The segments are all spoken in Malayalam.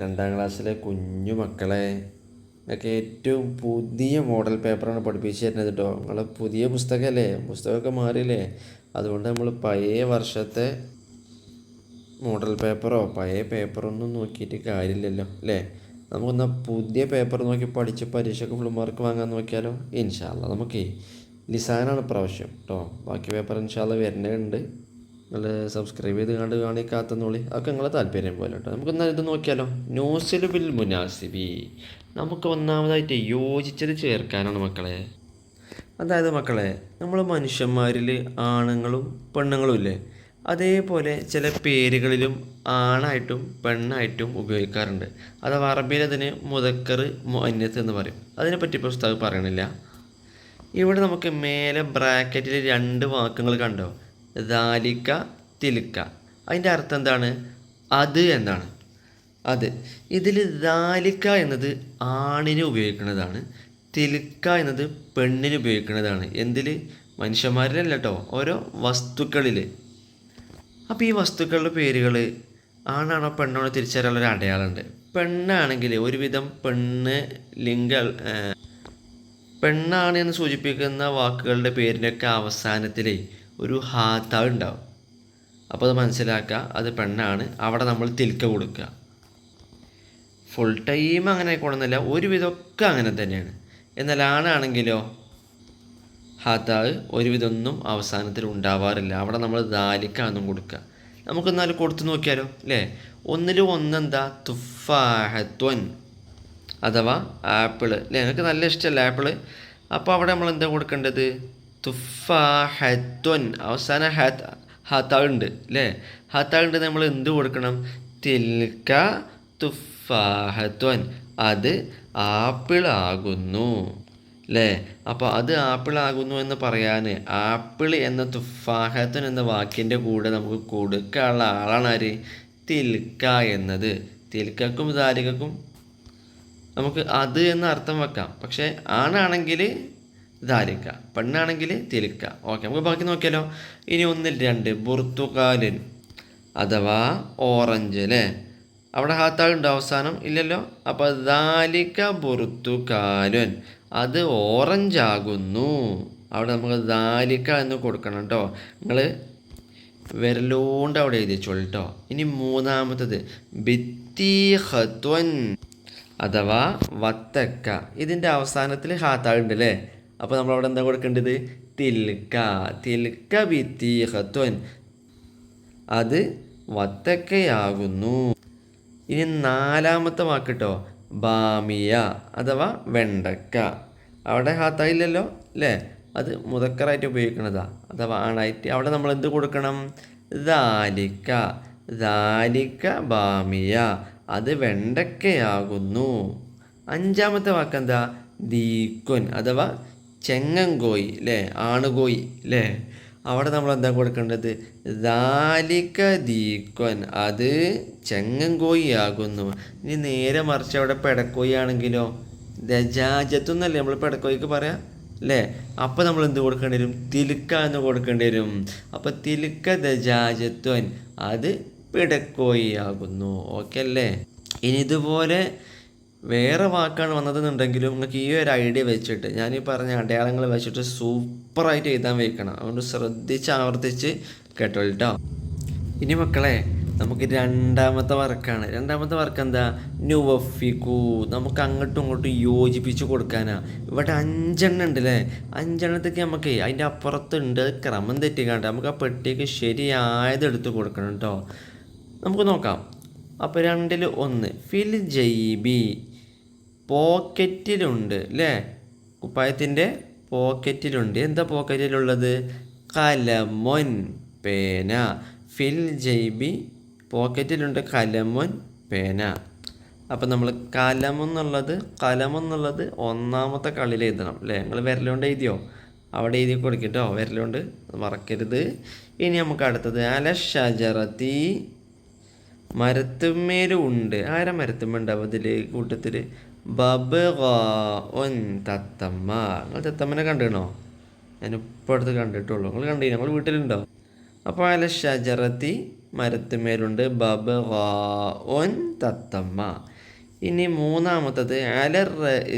രണ്ടാം ക്ലാസ്സിലെ കുഞ്ഞു മക്കളെ ഒക്കെ ഏറ്റവും പുതിയ മോഡൽ പേപ്പറാണ് പഠിപ്പിച്ച് തരുന്നത് കേട്ടോ നിങ്ങൾ പുതിയ പുസ്തകമല്ലേ പുസ്തകമൊക്കെ മാറിയില്ലേ? അതുകൊണ്ട് നമ്മൾ പഴയ വർഷത്തെ മോഡൽ പേപ്പറോ പഴയ പേപ്പറൊന്നും നോക്കിയിട്ട് കാര്യമില്ലല്ലോ അല്ലേ? നമുക്കൊന്ന് പുതിയ പേപ്പർ നോക്കി പഠിച്ച് പരീക്ഷയ്ക്ക് ഫുൾ മാർക്ക് വാങ്ങാൻ നോക്കിയാലോ? ഇൻഷാല്ല നമുക്ക് ലിസാനാണ് പ്രാവശ്യം കേട്ടോ ബാക്കി പേപ്പർ ഇൻഷാല്ല വരുന്നുണ്ട് നിങ്ങൾ സബ്സ്ക്രൈബ് ചെയ്ത് കണ്ട് കാണി കാത്തുന്നോളി. അതൊക്കെ നിങ്ങളെ താല്പര്യം പോലെ കേട്ടോ നമുക്കെന്നാൽ ഇത് നോക്കിയാലോ. നോസിൽ ബിൽ മുനാസിബി. നമുക്ക് ഒന്നാമതായിട്ട് യോജിച്ചത് ചേർക്കാനാണ് മക്കളെ. അതായത് മക്കളെ നമ്മൾ മനുഷ്യന്മാരിൽ ആണുങ്ങളും പെണ്ണുങ്ങളും ഇല്ലേ? അതേപോലെ ചില പേരുകളിലും ആണായിട്ടും പെണ്ണായിട്ടും ഉപയോഗിക്കാറുണ്ട്. അഥവാ അറബിയിൽ അതിന് മുതക്കർ മുഅന്നത്ത് എന്ന് പറയും. അതിനെപ്പറ്റി പുസ്തകം പറയണില്ല. ഇവിടെ നമുക്ക് മേലെ ബ്രാക്കറ്റിൽ രണ്ട് വാക്കുകൾ കണ്ടോ? ദാലിക്ക തിലുക്ക അതിന്റെ അർത്ഥം എന്താണ്? അത് എന്നാണ്. അത്. ഇതിൽ ദാലിക്ക എന്നത് ആണിന് ഉപയോഗിക്കുന്നതാണ്. തിലുക്ക എന്നത് പെണ്ണിന് ഉപയോഗിക്കുന്നതാണ്. എന്തിൽ? മനുഷ്യന്മാരിലല്ല കേട്ടോ ഓരോ വസ്തുക്കളിൽ. അപ്പോൾ ഈ വസ്തുക്കളുടെ പേരുകൾ ആണാണോ പെണ്ണാണോ തിരിച്ചറിയാനുള്ള ഒരു അടയാളമുണ്ട്. പെണ്ണാണെങ്കിൽ ഒരുവിധം പെണ്ണ് ലിംഗ പെണ്ണാണ് എന്ന് സൂചിപ്പിക്കുന്ന വാക്കുകളുടെ പേരിന്റെയൊക്കെ അവസാനത്തിൽ ഒരു ഹാത്ത ഉണ്ടാവും. അപ്പോൾ അത് മനസ്സിലാക്കുക അത് പെണ്ണാണ് അവിടെ നമ്മൾ തിൽക്ക കൊടുക്കുക. ഫുൾ ടൈം അങ്ങനെ ആയിക്കോണമെന്നില്ല ഒരുവിധമൊക്കെ അങ്ങനെ തന്നെയാണ്. എന്നാൽ ആണാണെങ്കിലോ ഹാത്താവ് ഒരുവിധമൊന്നും അവസാനത്തിൽ ഉണ്ടാവാറില്ല. അവിടെ നമ്മൾ ദാലിക്കാന്നും കൊടുക്കുക. നമുക്കെന്നാൽ കൊടുത്തു നോക്കിയാലോ അല്ലേ? ഒന്നിലും ഒന്നെന്താ? തുഫാഹത്വൻ അഥവാ ആപ്പിൾ. അല്ലേ? നിങ്ങൾക്ക് നല്ല ഇഷ്ടമല്ല ആപ്പിൾ? അപ്പോൾ അവിടെ നമ്മൾ എന്താ കൊടുക്കേണ്ടത്? തുഫാഹത്വൻ അവസാന ഹാത്ത് ഹാത്താവുണ്ട് അല്ലേ ഹത്താളുണ്ട് നമ്മൾ എന്ത് കൊടുക്കണം? തിൽക്ക തുഫാഹത്വൻ അത് ആപ്പിൾ ആകുന്നു അല്ലേ അപ്പോൾ അത് ആപ്പിൾ ആകുന്നു എന്ന് പറയാൻ ആപ്പിൾ എന്ന തുഫാഹത്വൻ എന്ന വാക്കിന്റെ കൂടെ നമുക്ക് കൊടുക്കാനുള്ള ആളാണ് ആര്? തിൽക്ക എന്നത്. തിൽക്കക്കും ദാരികക്കും നമുക്ക് അത് എന്ന അർത്ഥം വെക്കാം. പക്ഷേ ആണാണെങ്കിൽ ദാരിക്ക പെണ്ണാണെങ്കിൽ തിരുക്ക ഓക്കെ നമുക്ക് ബാക്കി നോക്കിയാലോ. ഇനി ഒന്നിൽ രണ്ട്. ബുർത്തുകാലിൻ അഥവാ ഓറഞ്ച് അല്ലേ? അവിടെ ഹാത്താളുണ്ടോ അവസാനം? ഇല്ലല്ലോ. അപ്പോൾ ദാലിക്ക ബുർത്തുകാലുൻ അത് ഓറഞ്ച് ആകുന്നു അവിടെ നമുക്ക് ദാലിക്ക എന്ന് കൊടുക്കണം കേട്ടോ. നിങ്ങൾ വിരലോണ്ട് അവിടെ എഴുതിച്ചോളൂ കേട്ടോ. ഇനി മൂന്നാമത്തത്. ബിത്തീഹത്വൻ അഥവാ വത്തക്ക. ഇതിന്റെ അവസാനത്തിൽ ഹാത്താളുണ്ട് അല്ലേ? അപ്പോൾ നമ്മളവിടെ എന്താ കൊടുക്കേണ്ടത്? തിൽക്ക. തിൽക്ക വിത്തീഹത്വൻ. അത് വത്തക്കയാകുന്നു. ഇനി നാലാമത്തെ വാക്കിട്ടോ. കേട്ടോ ബാമിയ അഥവാ വെണ്ടക്ക. അവിടെ ഹാത്തായില്ലല്ലോ അല്ലേ അത് മുതക്കറായിട്ട് ഉപയോഗിക്കുന്നതാ അഥവാ ആണായിട്ട്. അവിടെ നമ്മൾ എന്ത് കൊടുക്കണം? ദാലിക്ക. ദാലിക്ക ബാമിയ. അത് വെണ്ടക്കയാകുന്നു. അഞ്ചാമത്തെ വാക്കെന്താ? ദീക്കൊൻ. അഥവാ ചെങ്ങങ്കോയി അല്ലേ ആണുകോയി അല്ലേ അവിടെ നമ്മൾ എന്താ കൊടുക്കേണ്ടത്? ദാലിക ദീക്കൻ അത് ചെങ്ങങ്കോയി ആകുന്നു ഇനി നേരെ മറിച്ച് അവിടെ പെടക്കോയി ആണെങ്കിലോ ദജാജത്തു എന്നല്ലേ നമ്മൾ പെടക്കോയിക്ക് പറയാം? അല്ലേ അപ്പോൾ നമ്മൾ എന്ത് കൊടുക്കേണ്ടി വരും? തിലുക്ക എന്ന് കൊടുക്കേണ്ടി വരും. അപ്പോൾ തിലുക്ക ദജാജത്വൻ അത് പിടക്കോയി ആകുന്നു ഓക്കെ അല്ലേ? ഇനി ഇതുപോലെ വേറെ വാക്കാണ് വന്നതെന്നുണ്ടെങ്കിലും നിങ്ങൾക്ക് ഈ ഒരു ഐഡിയ വെച്ചിട്ട് ഞാൻ ഈ പറഞ്ഞ അടയാളങ്ങൾ വെച്ചിട്ട് സൂപ്പറായിട്ട് എഴുതാൻ വെക്കണം. അതുകൊണ്ട് ശ്രദ്ധിച്ച് ആവർത്തിച്ച് കേട്ടോ കേട്ടോ. ഇനി മക്കളെ നമുക്ക് രണ്ടാമത്തെ വർക്കാണ്. രണ്ടാമത്തെ വർക്ക് എന്താ? നുവഫിക്കു നമുക്ക് അങ്ങോട്ടും ഇങ്ങോട്ടും യോജിപ്പിച്ച് കൊടുക്കാനാ. ഇവിടെ അഞ്ചെണ്ണം ഉണ്ട് അല്ലേ അഞ്ചെണ്ണത്തേക്ക് നമുക്ക് അതിന്റെ അപ്പുറത്തുണ്ട്. ക്രമം തെറ്റിക്കാണ്ട് നമുക്ക് ആ പെട്ടിക്ക് ശരിയായത് എടുത്ത് കൊടുക്കണം കേട്ടോ. നമുക്ക് നോക്കാം. അപ്പോൾ രണ്ടിൽ ഒന്ന്. ഫിൽ ജൈബി പോക്കറ്റിലുണ്ട് അല്ലേ കുപ്പായത്തിന്റെ പോക്കറ്റിലുണ്ട്. എന്താ പോക്കറ്റിലുള്ളത്? കലമൊൻ പേന. ഫിൽ ജൈബി പോക്കറ്റിലുണ്ട് കലമൊൻ പേന. അപ്പം നമ്മൾ കലമെന്നുള്ളത് കലമെന്നുള്ളത് ഒന്നാമത്തെ കളിയിൽ എഴുതണം അല്ലേ നിങ്ങൾ വിരലുകൊണ്ട് എഴുതിയോ? അവിടെ എഴുതി കൊടുക്കട്ടോ വിരലുകൊണ്ട് മറക്കരുത്. ഇനി നമുക്ക് അടുത്തത്. അല ഷജറത്തി ഉണ്ട്. ആരാ മരത്തുമ്മ ഉണ്ടാവും അതിൽ കൂട്ടത്തിൽ തത്തമ്മ. നിങ്ങൾ തത്തമ്മനെ കണ്ടിരുന്നോ? ഞാൻ ഇപ്പോൾ അടുത്ത് കണ്ടിട്ടുള്ളൂ. നിങ്ങൾ കണ്ടില്ല നിങ്ങൾ വീട്ടിലുണ്ടോ? അപ്പോൾ അല ഷജറത്തി മരത്തുമേലുണ്ട്. ബബ ഒൻ തത്തമ്മ. ഇനി മൂന്നാമത്തത് അലർ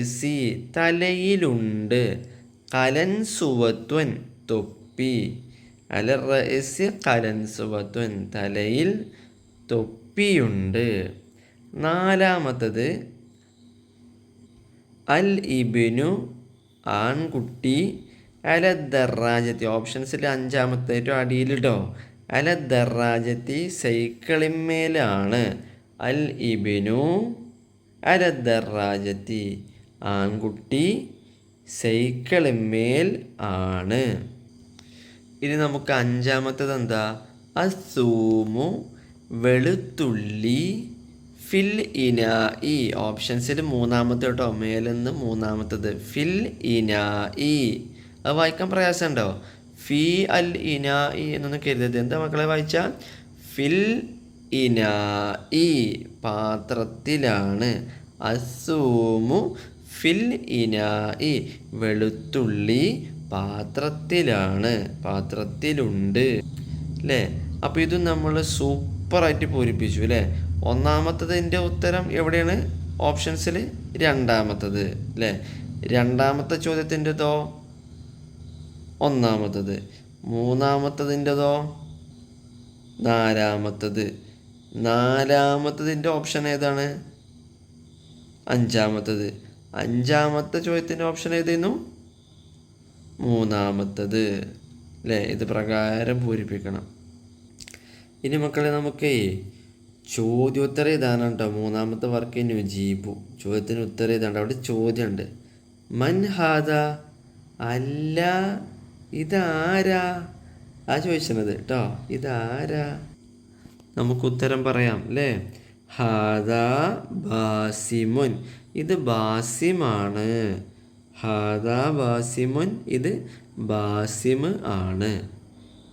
റസി തലയിലുണ്ട്. കലൻ സുവത്വൻ തൊപ്പി. അലർ റസി കലൻ സുവത്വൻ തലയിൽ തൊപ്പിയുണ്ട്. നാലാമത്തത് അൽ ഇബിനു ആൺകുട്ടി അലദ്ദറാജത്തി ഓപ്ഷൻസിൽ അഞ്ചാമത്തെ ഏറ്റവും അടിയിൽ കേട്ടോ അലദ്ദറാജത്തി സൈക്കിളിന്മേലാണ്. അൽ ഇബിനു അലദ്ദറാജത്തി ആൺകുട്ടി സൈക്കിളിന്മേൽ ആണ്. ഇനി നമുക്ക് അഞ്ചാമത്തത് എന്താ അസൂമു വെളുത്തുള്ളി ഫിൽ ഇന ഈ ഓപ്ഷൻസിൽ മൂന്നാമത്തെ കേട്ടോ മേലെന്ന് മൂന്നാമത്തത് ഫിൽ ഇന ഈ. അത് വായിക്കാൻ പ്രയാസമുണ്ടോ ഫി അൽ ഇന ഇ എന്നൊന്നും കരുതരുത്. എന്താ മക്കളെ വായിച്ച? ഫിൽ ഇന ഇ പാത്രത്തിലാണ്. അസൂമു ഫിൽ ഇന ഇ വെളുത്തുള്ളി പാത്രത്തിലാണ്. പാത്രത്തിലുണ്ട്. അല്ലേ അപ്പോൾ ഇത് നമ്മൾ സൂപ്പറായിട്ട് പൂരിപ്പിച്ചു അല്ലേ ഒന്നാമത്തതിന്റെ ഉത്തരം എവിടെയാണ്? ഓപ്ഷൻസിൽ രണ്ടാമത്തത് അല്ലേ രണ്ടാമത്തെ ചോദ്യത്തിന്റെതോ? ഒന്നാമത്തത്. മൂന്നാമത്തതിന്റെതോ? നാലാമത്തത്. നാലാമത്തതിന്റെ ഓപ്ഷൻ ഏതാണ്? അഞ്ചാമത്തത്. അഞ്ചാമത്തെ ചോദ്യത്തിന്റെ ഓപ്ഷൻ ഏതായിരുന്നു മൂന്നാമത്തത് അല്ലേ ഇത് പ്രകാരം പൂരിപ്പിക്കണം. ഇനി മക്കളെ നമുക്ക് ചോദ്യോത്തരം ഇതാണ് കേട്ടോ മൂന്നാമത്തെ വർക്ക് നുജീബു ചോദ്യത്തിന് ഉത്തരം ഇതാണ് അവിടെ ചോദ്യമുണ്ട്. മൻ ഹാദ അല്ല ഇതാരാ? ആ ചോദിച്ചത് കേട്ടോ ഇതാരാ? നമുക്ക് ഉത്തരം പറയാം അല്ലേ ഹാദ ബാസിമുൻ. ഇത് ബാസിമാണ്. ഹാദ ബാസിമുൻ ഇത് ബാസിമ് ആണ്.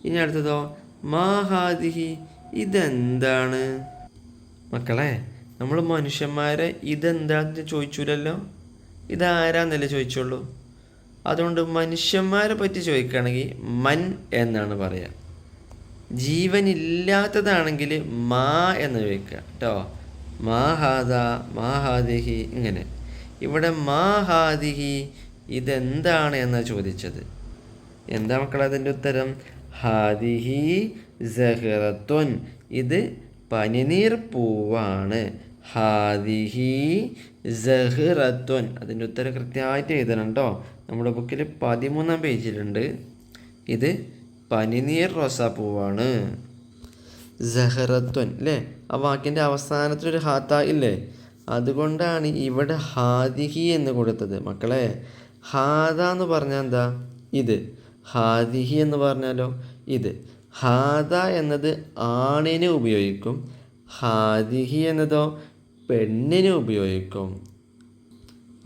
ഇനി അടുത്തതോ? മാഹാദിഹി ഇതെന്താണ്? മക്കളെ നമ്മൾ മനുഷ്യന്മാരെ ഇതെന്താന്ന് ചോദിച്ചില്ലല്ലോ ഇതാരാന്നല്ലേ ചോദിച്ചുള്ളൂ? അതുകൊണ്ട് മനുഷ്യന്മാരെ പറ്റി ചോദിക്കുകയാണെങ്കിൽ മൻ എന്നാണ് പറയുക. ജീവനില്ലാത്തതാണെങ്കിൽ മാ എന്ന് ചോദിക്കുക. കേട്ടോ മാഹാദ മാഹാദിഹി ഇങ്ങനെ. ഇവിടെ മാഹാദിഹി ഇതെന്താണ് എന്നാണ് ചോദിച്ചത്? എന്താ മക്കളെ അതിന്റെ ഉത്തരം? ഹാദിഹി ഇത് പനിനീർ പൂവാണ്. ഹാദിഹി സഹ്റത്വൻ. അതിന്റെ ഉത്തരം കൃത്യമായിട്ട് എഴുതണം കേട്ടോ നമ്മുടെ ബുക്കിൽ പതിമൂന്നാം പേജിലുണ്ട്. ഇത് പനിനീർ റോസാപ്പൂവാണ് സഹറത്വൻ അല്ലേ ആ വാക്കിന്റെ അവസാനത്തിലൊരു ഹാത്ത ഇല്ലേ? അതുകൊണ്ടാണ് ഇവിടെ ഹാദിഹി എന്ന് കൊടുത്തത്. മക്കളെ ഹാദ എന്ന് പറഞ്ഞാൽ എന്താ? ഇത്. ഹാദിഹി എന്ന് പറഞ്ഞാലോ? ഇത്. ഹാദ എന്നത് ആണിന് ഉപയോഗിക്കും ഹാദിഹി എന്നതോ പെണ്ണിന് ഉപയോഗിക്കും.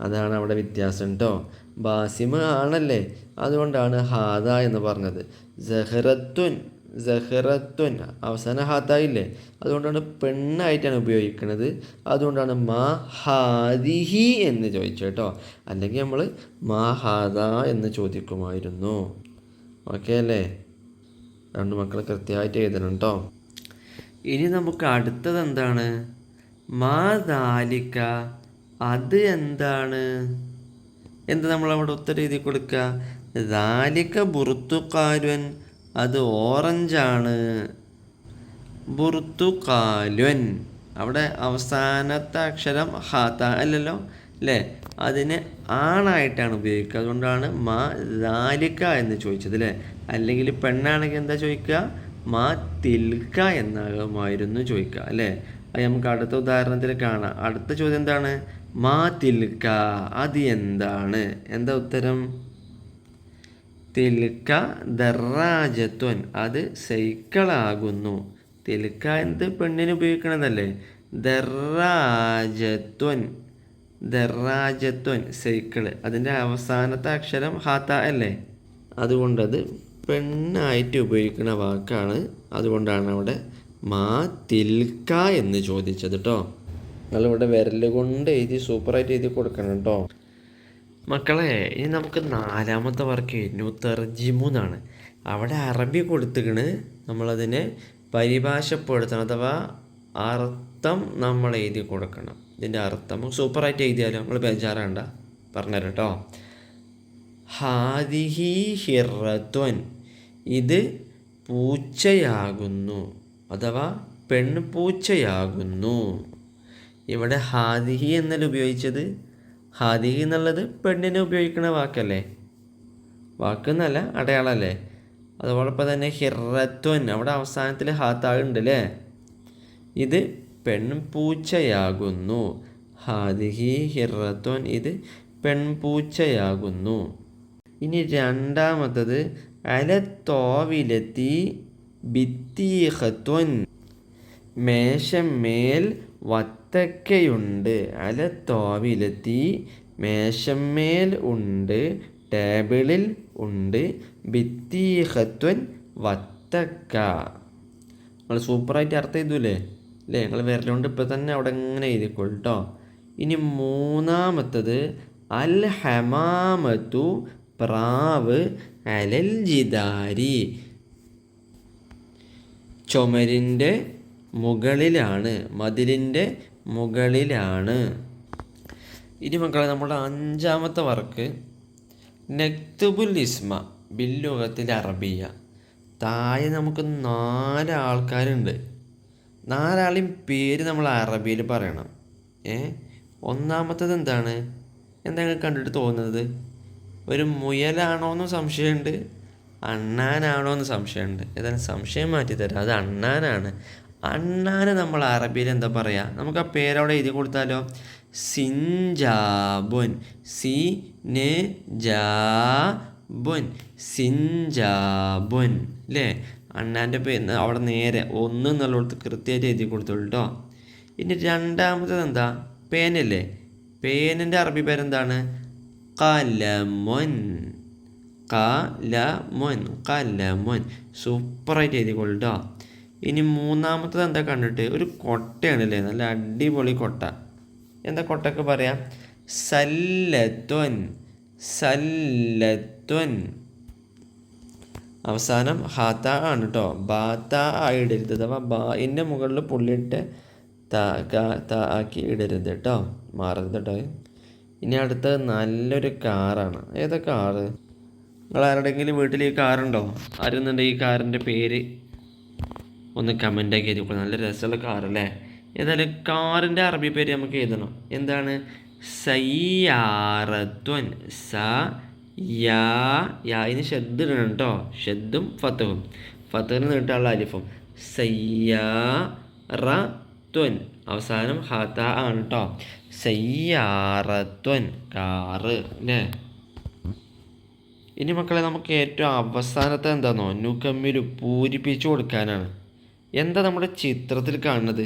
അതാണ് അവിടെ വ്യത്യാസം കേട്ടോ ബാസിമ ആണല്ലേ? അതുകൊണ്ടാണ് ഹാദ എന്ന് പറഞ്ഞത്. ജഹറത്തുൻ ജഹറത്തുൻ അവസാന ഹാത്തായില്ലേ അതുകൊണ്ടാണ് പെണ്ണായിട്ടാണ് ഉപയോഗിക്കുന്നത് അതുകൊണ്ടാണ് മാ ഹാദിഹി എന്ന് ചോദിച്ചു കേട്ടോ അല്ലെങ്കിൽ നമ്മൾ മാ ഹാദ എന്ന് ചോദിക്കുമായിരുന്നു. ഓക്കെ അല്ലേ? രണ്ട് മക്കൾ കൃത്യമായിട്ട് എഴുതണം കേട്ടോ ഇനി നമുക്ക് അടുത്തത് എന്താണ്? മാ ദാലിക്ക അത് എന്താണ്? എന്ത് നമ്മൾ അവിടെ ഉത്തരം എഴുതി കൊടുക്കുക? ദാലിക്ക ബുർത്തുക്കാലുവൻ അത് ഓറഞ്ചാണ് ബുർത്തുക്കാലുവൻ അവിടെ അവസാനത്തെ അക്ഷരം ഹാത്ത അല്ലല്ലോ? അല്ലേ അതിന് ആണായിട്ടാണ് ഉപയോഗിക്കുക. അതുകൊണ്ടാണ് മാ ദാലിക്ക എന്ന് ചോദിച്ചത് അല്ലേ അല്ലെങ്കിൽ പെണ്ണാണെങ്കിൽ എന്താ ചോദിക്കുക? മാ തിൽക്ക എന്നാകുമായിരുന്നു ചോദിക്കുക അല്ലേ അത് നമുക്ക് അടുത്ത ഉദാഹരണത്തിൽ കാണാം. അടുത്ത ചോദ്യം എന്താണ്? മാ തിൽക്ക അത് എന്താണ്? എന്താ ഉത്തരം? തിൽക്ക ദറാജത്വൻ അത് സൈക്കിളാകുന്നു. തിൽക്ക എന്ത് പെണ്ണിന് ഉപയോഗിക്കണതല്ലേ? ദറാജത്വൻ. ദറാജത്വൻ സൈക്കിൾ അതിന്റെ അവസാനത്തെ അക്ഷരം ഹാത്ത അല്ലേ? അതുകൊണ്ടത് പെണ്ണായിട്ട് ഉപയോഗിക്കുന്ന വാക്കാണ്. അതുകൊണ്ടാണ് അവിടെ മാ തിൽക്ക എന്ന് ചോദിച്ചത് കേട്ടോ നിങ്ങളിവിടെ വിരൽ കൊണ്ട് എഴുതി സൂപ്പറായിട്ട് എഴുതി കൊടുക്കണം കേട്ടോ മക്കളെ ഇനി നമുക്ക് നാലാമത്തെ വർക്ക് നുത്തർജിമു അവിടെ അറബി കൊടുത്തുകണ് നമ്മളതിനെ പരിഭാഷപ്പെടുത്തണം അഥവാ അർത്ഥം നമ്മൾ എഴുതി കൊടുക്കണം. ഇതിന്റെ അർത്ഥം. നമുക്ക് സൂപ്പറായിട്ട് എഴുതിയാലോ? നമ്മൾ ബേജാറാണ്ട. പറഞ്ഞുതരാം കേട്ടോ. ഹാദിഹി ഹിറത്വൻ ഇത് പൂച്ചയാകുന്നു. അഥവാ പെൺപൂച്ചയാകുന്നു. ഇവിടെ ഹാദിഹി എന്നല്ല ഉപയോഗിച്ചത്? ഹാദിഹി എന്നുള്ളത് പെണ്ണിനെ ഉപയോഗിക്കുന്ന വാക്കല്ലേ? വാക്കെന്നല്ല അടയാളല്ലേ? അതോടൊപ്പം തന്നെ ഹിറത്വൻ അവിടെ അവസാനത്തിൽ ഹാത്താളുണ്ട് അല്ലേ ഇത് പെൺപൂച്ചയാകുന്നു. ഹാദിഹി ഹിറത്തോൻ ഇത് പെൺപൂച്ചയാകുന്നു. ഇനി രണ്ടാമത്തത് അലത്തോവിലെത്തി ഭിത്തീഹത്വൻ മേശമേൽ വത്തക്കയുണ്ട്. അലത്തോവിലെത്തി മേശമേൽ ഉണ്ട്. ടേബിളിൽ ഉണ്ട്. ഭിത്തീഹത്വൻ വത്തക്ക. നിങ്ങൾ സൂപ്പറായിട്ട് അർത്ഥം ചെയ്തൂലേ അല്ലേ ഞങ്ങൾ വിരലുകൊണ്ട് ഇപ്പം തന്നെ അവിടെ ഇങ്ങനെ എഴുതിക്കോളൂ കേട്ടോ ഇനി മൂന്നാമത്തത് അൽ ഹമാമത്തു പ്രാവ് അലൽ ജിദാരി. ചുമരിന്റെ മുകളിലാണ് മതിലിന്റെ മുകളിലാണ്. ഇനി മക്കളെ നമ്മുടെ അഞ്ചാമത്തെ വർക്ക് നക്തുബുൽ ഇസ്മ ബില്ലുഖത്തിൽ അറബിയ. താഴെ നമുക്ക് നാല് ആൾക്കാരുണ്ട്. നാലാളെയും പേര് നമ്മൾ അറബിയിൽ പറയണം. ഏ? ഒന്നാമത്തത് എന്താണ്? എന്താണ് കണ്ടിട്ട് തോന്നുന്നത്? ഒരു മുയലാണോ എന്ന് സംശയമുണ്ട്. അണ്ണാനാണോ എന്ന് സംശയമുണ്ട്. ഏതായാലും സംശയം മാറ്റി തരാം. അത് അണ്ണാനാണ്. അണ്ണാന് നമ്മൾ അറബിയിൽ എന്താ പറയുക നമുക്ക് ആ പേരവിടെ എഴുതി കൊടുത്താലോ? സിൻജാബുൻ. സി നെ ജാബുൻ സിൻജാബുൻ. അല്ലേ അണ്ണാന്റെ പേര് അവിടെ നേരെ ഒന്ന് എന്നുള്ളടത്ത് കൃത്യമായിട്ട് എഴുതി കൊടുത്തോളൂ കേട്ടോ ഇനി രണ്ടാമത്തത് എന്താ പേനല്ലേ? പേനന്റെ അറബി പേരെന്താണ്? കലമൊൻ. കലമൊൻ. കലമൊൻ. സൂപ്പറായിട്ട് എഴുതിക്കോളൂ കേട്ടോ ഇനി മൂന്നാമത്തത് എന്താ കണ്ടിട്ട്? ഒരു കൊട്ടയാണല്ലേ? നല്ല അടിപൊളി കൊട്ട. എന്താ കൊട്ടക്ക് പറയാം? സല്ലത്വൻ സല്ലത്വൻ അവസാനം ഹാത്ത ആണ് കേട്ടോ ബാത്ത ഇടരുത് അഥവാ ബായിന്റെ മുകളിൽ പുള്ളിയിട്ട് ത ആക്കി ഇടരുത് കേട്ടോ മാറരുത് കേട്ടോ ഇനി അടുത്തത് നല്ലൊരു കാറാണ് ഏതാ കാറ് നിങ്ങൾ ആരുടെങ്കിലും വീട്ടിൽ ഈ കാറുണ്ടോ ആരുന്നുണ്ട് ഈ കാറിന്റെ പേര് ഒന്ന് കമന്റാക്കി എഴുതി നല്ല രസമുള്ള കാറല്ലേ ഏതായാലും കാറിന്റെ അറബി പേര് നമുക്ക് എഴുതണം. എന്താണ്? സയ്യാറത്വൻ സ യാ യാതിന് ഷെദ് ഇടണം കേട്ടോ. ഷെദ്ദും ഫത്തഹും ഫത്തഹിന് നീട്ടാനുള്ള അലിഫും. സയ്യാറത്വൻ അവസാനം ഹാത്ത ആണ് കേട്ടോ സയ്യാറത്വൻ കാറ് അല്ലേ ഇനി മക്കളെ നമുക്ക് ഏറ്റവും അവസാനത്തെ എന്താണോ നുക്കമ്മിൽ പൂരിപ്പിച്ചു കൊടുക്കാനാണ്. എന്താ നമ്മുടെ ചിത്രത്തിൽ കാണുന്നത്?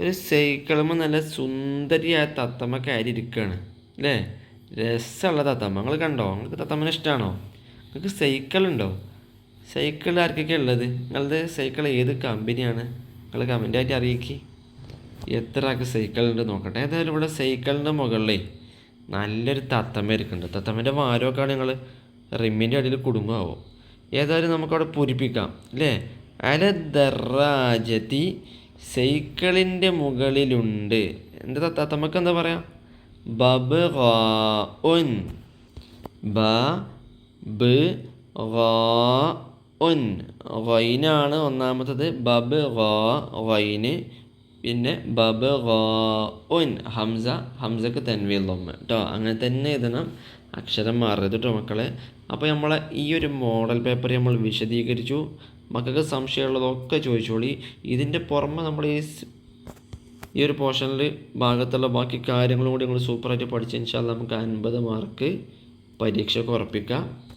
ഒരു സൈക്കിളുമ്പോൾ നല്ല സുന്ദരിയായ തത്തമ്മ കയറി ഇരിക്കുകയാണ് അല്ലേ രസമുള്ള തത്തമ്മ. നിങ്ങൾ കണ്ടോ? നിങ്ങൾക്ക് തത്തമ്മനെ ഇഷ്ടമാണോ നിങ്ങൾക്ക് സൈക്കിൾ ഉണ്ടോ? സൈക്കിൾ ആർക്കൊക്കെ ഉള്ളത്? നിങ്ങളുടെ സൈക്കിൾ ഏത് കമ്പനിയാണ്? നിങ്ങൾ കമന്റായിട്ട് അറിയിക്കി. എത്ര ആൾക്ക് സൈക്കിൾ ഉണ്ട് നോക്കട്ടെ. ഏതായാലും ഇവിടെ സൈക്കിളിന്റെ മുകളിലേ നല്ലൊരു തത്തമ്മ ഇരിക്കുന്നുണ്ട്. തത്തമ്മന്റെ വാരമൊക്കെ ഞങ്ങൾ റിമ്മിന്റെ അടിയിൽ കുടുങ്ങുമാവോ ഏതായാലും നമുക്കവിടെ പൂരിപ്പിക്കാം അല്ലേ? അല ദറാജതി സൈക്കിളിന്റെ മുകളിലുണ്ട്. എന്റെ തത്തമ്മക്ക് എന്താ പറയാ? ബബ് ഉൻ ബ ബ് ഉൻ ഗൈനാണ് ഒന്നാമത്തത്. ബബ് ഗൈന് പിന്നെ ബബ് ഉൻ ഹംസ. ഹംസക്ക് തൻവീൽ കേട്ടോ അങ്ങനെ തന്നെ എഴുതണം. അക്ഷരം മാറരുത് കേട്ടോ മക്കളെ. അപ്പോൾ നമ്മളെ ഈ ഒരു മോഡൽ പേപ്പർ നമ്മൾ വിശദീകരിച്ചു. മക്കൾക്ക് സംശയമുള്ളതൊക്കെ ചോദിച്ചോളി. ഇതിന്റെ പുറമെ നമ്മൾ ഈ ഈ ഒരു പോർഷനിൽ ഭാഗത്തുള്ള ബാക്കി കാര്യങ്ങളും കൂടി നിങ്ങൾ സൂപ്പറായിട്ട് പഠിച്ച് വെച്ചാൽ നമുക്ക് അൻപത് മാർക്ക് പരീക്ഷയ്ക്ക് ഉറപ്പിക്കാം.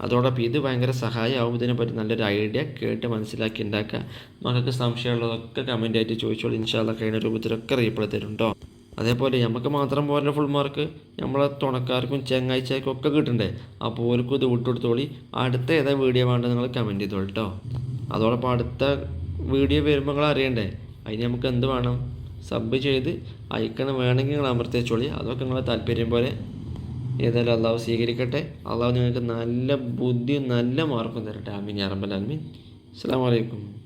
അതോടൊപ്പം ഇത് ഭയങ്കര സഹായമാവും ഇതിനെപ്പറ്റി നല്ലൊരു ഐഡിയ കേട്ട് മനസ്സിലാക്കി ഉണ്ടാക്കുക. മക്കൾക്ക് സംശയമുള്ളതൊക്കെ കമന്റായിട്ട് ചോദിച്ചോളൂ. ഇൻഷാല്ല കഴിഞ്ഞ രൂപത്തിലൊക്കെ റീപ്ലൈ കേട്ടോ അതേപോലെ നമുക്ക് മാത്രം പോലെ ഫുൾ മാർക്ക് നമ്മളെ തുണക്കാർക്കും ചെങ്ങാഴ്ചക്കും ഒക്കെ കിട്ടണ്ടേ? അപ്പോൾ ഓർക്കും ഇത് വിട്ടുകൊടുത്തോളി. അടുത്ത ഏതാ വീഡിയോ വേണ്ടത് നിങ്ങൾ കമന്റ് ചെയ്തോളൂ കേട്ടോ അതോടൊപ്പം അടുത്ത വീഡിയോ വരുമ്പോൾ നിങ്ങൾ അറിയണ്ടേ? അതിന് നമുക്ക് എന്ത് വേണം? സബ് ചെയ്ത് അയക്കണം വേണമെങ്കിൽ നിങ്ങൾ അമർത്തിച്ചോളി അതൊക്കെ നിങ്ങളെ താല്പര്യം പോലെ ഏതായാലും അള്ളാഹു സ്വീകരിക്കട്ടെ. അള്ളാഹു നിങ്ങൾക്ക് നല്ല ബുദ്ധിയും നല്ല മാർക്കും തരട്ടെ. അമീൻ അറബൽ അമീൻ അസ്സാം വലൈക്കും